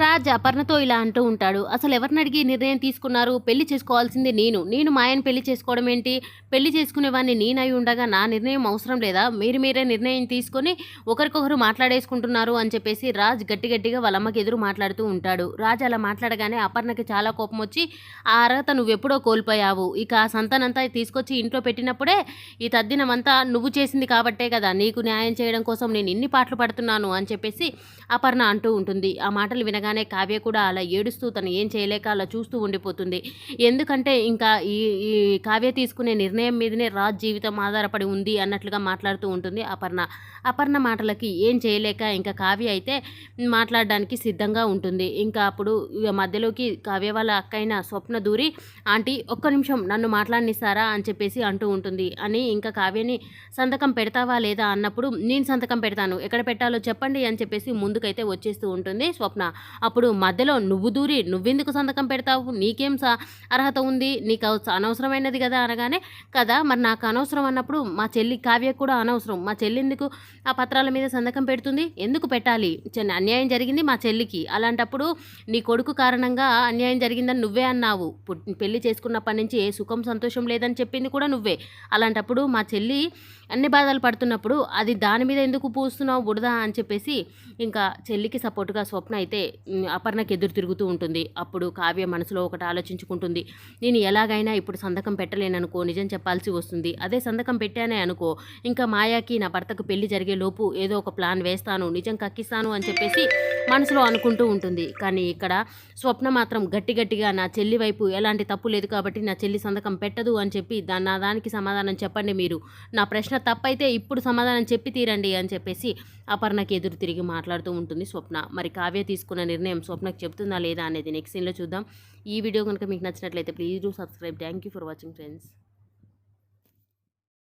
రాజ్ అపర్ణతో ఇలా అంటూ ఉంటాడు. అసలు ఎవరిని అడిగి నిర్ణయం తీసుకున్నారు? పెళ్ళి చేసుకోవాల్సింది నేను. నేను మా ఆయన పెళ్ళి చేసుకోవడం ఏంటి? పెళ్ళి చేసుకునేవాడిని నేనై ఉండగా నా నిర్ణయం అవసరం లేదా? మీరు మీరే నిర్ణయం తీసుకొని ఒకరికొకరు మాట్లాడేసుకుంటున్నారు అని చెప్పేసి రాజ్ గట్టి గట్టిగా వాళ్ళ అమ్మకి ఎదురు మాట్లాడుతూ ఉంటాడు. రాజ్ అలా మాట్లాడగానే అపర్ణకి చాలా కోపం వచ్చి ఆ అర్హత నువ్వెప్పుడో కోల్పోయావు. ఇక ఆ సంతానంతా తీసుకొచ్చి ఇంట్లో పెట్టినప్పుడే ఈ తద్దినమంతా నువ్వు చేసింది కాబట్టే కదా. నీకు న్యాయం చేయడం కోసం నేను ఇన్ని పాటలు పడుతున్నాను అని చెప్పేసి అపర్ణ అంటూ ఉంటుంది. ఆ మాటలు వినగానే కావ్య కూడా అలా ఏడుస్తూ తను ఏం చేయలేక అలా చూస్తూ ఉండిపోతుంది. ఎందుకంటే ఇంకా ఈ ఈ కావ్య తీసుకునే నిర్ణయం మీదనే రాజ్ జీవితం ఆధారపడి ఉంది అన్నట్లుగా మాట్లాడుతూ ఉంటుంది అపర్ణ. అపర్ణ మాటలకి ఏం చేయలేక ఇంకా కావ్య అయితే మాట్లాడడానికి సిద్ధంగా ఉంటుంది. ఇంకా అప్పుడు ఇక మధ్యలోకి కావ్య వాళ్ళ అక్కైన స్వప్న దూరి ఆంటీ ఒక్క నిమిషం నన్ను మాట్లాడినిస్తారా? అని చెప్పేసి అంటూ ఉంటుంది. అని ఇంకా కావ్యని సంతకం పెడతావా లేదా? అన్నప్పుడు నేను సంతకం పెడతాను. ఎక్కడ పెట్టాలో చెప్పండి అని చెప్పేసి ముందుకైతే వచ్చేస్తూ ఉంటుంది స్వప్న. అప్పుడు మధ్యలో నువ్వు దూరి నువ్వెందుకు సంతకం పెడతావు? నీకేం స అర్హత ఉంది? నీకు అనవసరమైనది కదా అనగానే కదా మరి నాకు అనవసరం అన్నప్పుడు మా చెల్లి కావ్య కూడా అనవసరం. మా చెల్లి ఎందుకు ఆ పత్రాల మీద సంతకం పెడుతుంది? ఎందుకు పెట్టాలి? చిన్న అన్యాయం జరిగింది మా చెల్లికి. అలాంటప్పుడు నీ కొడుకు కారణంగా అన్యాయం జరిగిందని నువ్వే అన్నావు. పెళ్ళి చేసుకున్నప్పటి నుంచి ఏ సుఖం సంతోషం లేదని చెప్పింది కూడా నువ్వే. అలాంటప్పుడు మా చెల్లి అన్ని బాధలు పడుతున్నప్పుడు అది దాని మీద ఎందుకు పూస్తున్నావు బుడదా అని చెప్పేసి ఇంకా చెల్లికి సపోర్టుగా స్వప్న అయితే అపర్ణకి ఎదురు తిరుగుతూ ఉంటుంది. అప్పుడు కావ్య మనసులో ఒకటి ఆలోచించుకుంటుంది. నేను ఎలాగైనా ఇప్పుడు సంతకం పెట్టలేననుకో నిజం చెప్పాల్సి వస్తుంది. అదే సంతకం పెట్టానే అనుకో. ఇంకా మాయాకి నా భర్తకు పెళ్ళి జరిగే లోపు ఏదో ఒక ప్లాన్ వేస్తాను. నిజం కక్కిస్తాను అని చెప్పేసి మనసులో అనుకుంటూ ఉంటుంది. కానీ ఇక్కడ స్వప్న మాత్రం గట్టి గట్టిగా నా చెల్లి వైపు ఎలాంటి తప్పు లేదు కాబట్టి నా చెల్లి సంతకం పెట్టదు అని చెప్పి దాన్ని నా దానికి సమాధానం చెప్పండి మీరు. నా ప్రశ్న తప్పైతే ఇప్పుడు సమాధానం చెప్పి తీరండి అని చెప్పేసి అపర్ణకి ఎదురు తిరిగి మాట్లాడుతూ ఉంటుంది స్వప్న. మరి కావ్య తీసుకున్న నిర్ణయం స్వప్నకు చెప్తుందా లేదా అనేది నెక్స్ట్ సీన్లో చూద్దాం. ఈ వీడియో కనుక మీకు నచ్చినట్లయితే please do subscribe thank you for watching friends